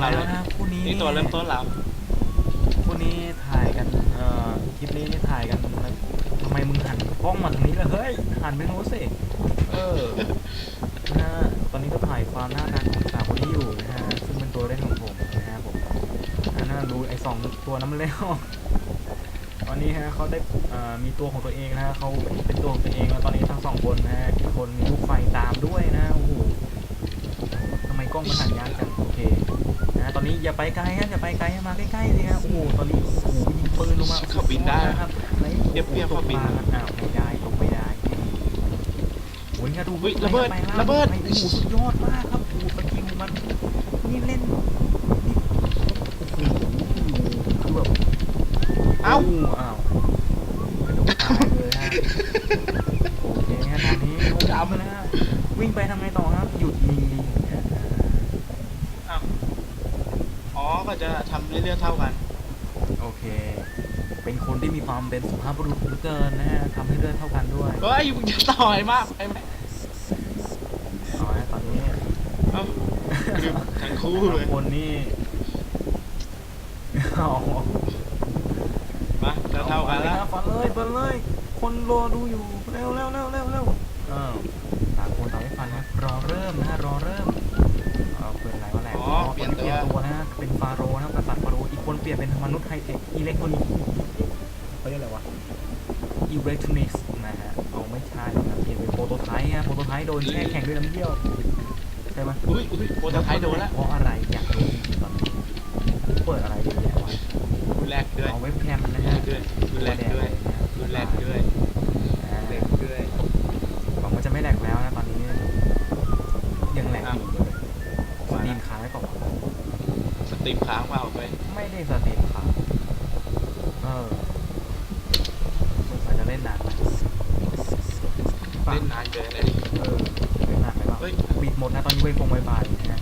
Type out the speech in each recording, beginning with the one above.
เราแล้เลวยนะคู่นี้นี่ตัวเริ่มต้นเราคู่นี้ถ่ายกันเอ่อคลิปนี้นี่ถ่ายกันแล้วทำไมมึงหันกล้องมาทางนี้ล่ะเฮ้ยหันไปโน้นสิเออนะฮะตอนนี้ก็ถ่ายความน่ารักของสาวคนนี้อยู่นะฮะซึ่งเป็นตัวเล่นของผมนะฮะผมอ่าน่าดูไอ้สองตัวนั้นมันเล่นตอนนี้ฮะเขาได้เอ่อมีตัวของตัวเองนะฮะเขาเป็นตัวของตัวเองแล้วตอนนี้ทั้งสองคนนะฮะอีกคนมีลูกไฟตามด้วยนะโอ้โหทำไมก ล้องมันหันยากจังโอเคนะตอนนี้อย่าไปไกลฮะอย่าไปไกลให้มาใกล้ๆสิฮะโอ้โหตอนนี้โอ้โหยิงปืนลงมาเขาบินได้นะครับไหนเรียบเรียบตเขากบินปลาอ้าวไม่ได้ตกไม่ได้โอ้ยงั้นดูอุ๊ยระเบิดไปล่างระเบิดไปโอ้โหสุดยอดมากครับโอ้โหสกิลมันนี่เล่นนี่โอ้โหคือแบบเอ้าอ้าวกระโดดตายเลยฮะโอเคฮะตอนนี้เขาจับมาแล้วฮะวิ่งไปทำไงต่อครับหยุดยิงลิงนะฮะ อ้าวอ๋อ ก็จะทำเรื่อยๆเท่ากัน โอเค เป็นคนที่มีความเป็นสุภาพบุรุษเหลือเกินนะฮะทำให้เลือดเท่ากันด้วยเฮ้ยมึงจะต่อยมากไปไหมเอาฮะตอนนี้เอ้าคือทั้งคู่เลยคนนี่เอามาจะเท่ากันแล้วฟันเลยฟันเลย คนรอดูอยู่เร็วเร็วเร็วเร็วเร็วอ้าวต่างคนต่างไม่ฟันนะรอเริ่มนะฮะรอเริ่ม อ๋อเปลี่ยนตัวเปลี่ยนตัวนะฮะเป็นฟาโรห์นะครับกษัตริย์ฟาโรห์อีกคนเปลี่ยนเป็นมนุษย์ไฮเทคอิเล็กทรอนิกส์เขาเรียกอะไรวะอิเล็กทรอนิกส์นะฮะเอาไม่ใช่นะเปลี่ยนเป็นโปรโตไทป์ฮะโปรโตไทป์โดนแช่แข็งด้วยน้ำเยี่ยวใช่ไหมอุ้ยอุ้ยโปรโตไทป์โดนแล้วเพราะอะไรอยากรู้จริงๆตอนนี้เปิดอะไรดีเนี่ยวะรุนแรกด้วยเอาเว็บแคมนะ รุนแร ฮะ กด้วยรุนแรกด้วยรุนแรกด้วย อ่า เล็กด้วย หวังว่าจะไม่แหลกแล้วนะตอนนี้ ยังแหลกอยู่เลยสตรีมค้างไว้ก่อน สตรีม ค้างเปล่าไปไม่ได้สตรีมค้างเออสงสัยจะเล่นนานไปเล่นนานเกินเลยดิเออเล่นนานไปเปล่าเฮ้ย ปิดหมดนะตอนนี้เว้ยคงไว้บายนะฮะ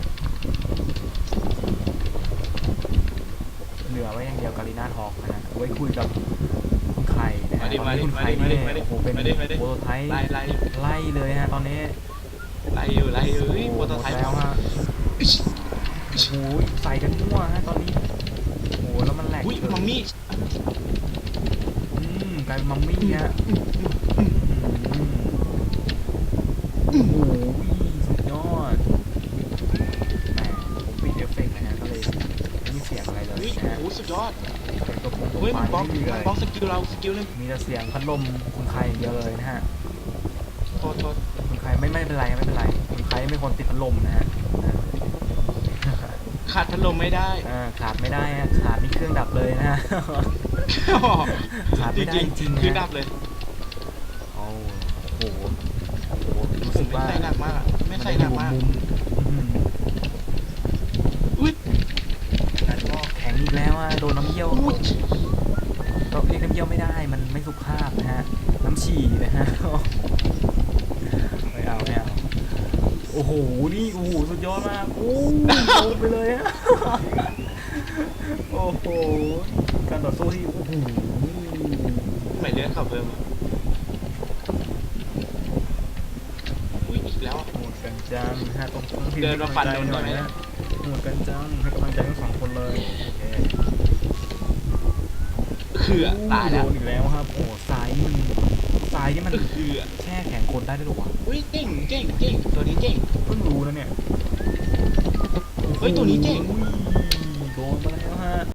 เหลือไว้อย่างเดียวกาลิน่าทอกนะฮะไว้คุยกับคุณไข่นะฮะมาดิตอนมานี้ดิคุณมาไข่ดิมานี่ดิมาดิโอ้โหเป็นมาดิมาดิโปรโตไทป์ไล่ไล่ไล่เลยฮะตอนนี้ไล่อยู่ไล่อยู่เฮ้ยโปรโตไทป์หมดแล้วฮะ โอ้โหใส่กันมั่วฮะตอนนี้โอ้โหแล้วมันแหลกอุ้ยเกินมัมมี่อืมกลายเป็นมัมมี่ฮะอืมโอ้โหสุดยอดแหมผมปิดเอฟเฟกต์นะฮะก็เลยไม่มีเสียงอะไรเลยอุ้ยนะฮะโอ้สุดยอดเป็นตัวโปรโตเฮ้ยไทมันบล็อกป์ไม่มีเลมันยบล็อกสกิลเราสกิลหนึงมีแต่เสียงพัดลมคุณใครอย่างเดียวเลยนะฮะโทษโทษคุณใครไม่ไม่เป็นไรไม่เป็นไรคุณใครไม่คนติดพัดลมนะฮะ ขาดพัดลมไม่ได้อ่าขาดไม่ได้ฮะขาดนี่เครื่องดับเลยนะฮะ ขาดไม่ได้จริงๆนะ คือดับเลยโอ้โหโอ้โหรู้ผสึมกไม่ว่าใส่หนักมากอะไม่ใส่นหนัจะกอยู่มากมุมอื้อหืออุ้ยแล้วก็แข็งอีกแล้วอะโดนน้ำเยี่ยวอุ้ยก็เรียกน้ำเยี่ยวไม่ได้มันไม่สุภาพนะฮะน้ำฉี่นะฮะ ไม่เอาไม่เอา โอ้โห นี่โอ้โหสุดยอดมากโอ้โดนไปเลยฮะ โอ้โห การต่อสู้ที่โอ้โหทำไมเลือดเขาเพิ่มอะอุ้ยอีกแล้วอะโหดกันจังฮะต้องต้องพิมพ์เดินมาฟันให้กำลังใจหน่อยนไหมะโหดกันจังให้กำลังใจทั้งสองคนเลยโอเคเขื่อตายแล้วโดนอีกแล้วครับโอ้ทรายนี่มันทรายนี่มัน เขื่อ คนได้ด้วยเหรอวะอุ้ยเก่งเก่งเก่งตัวนี้เก่งเพิ่งรู้นะเนี่ยเฮ้ยตัวนี้เก่งโอ้โห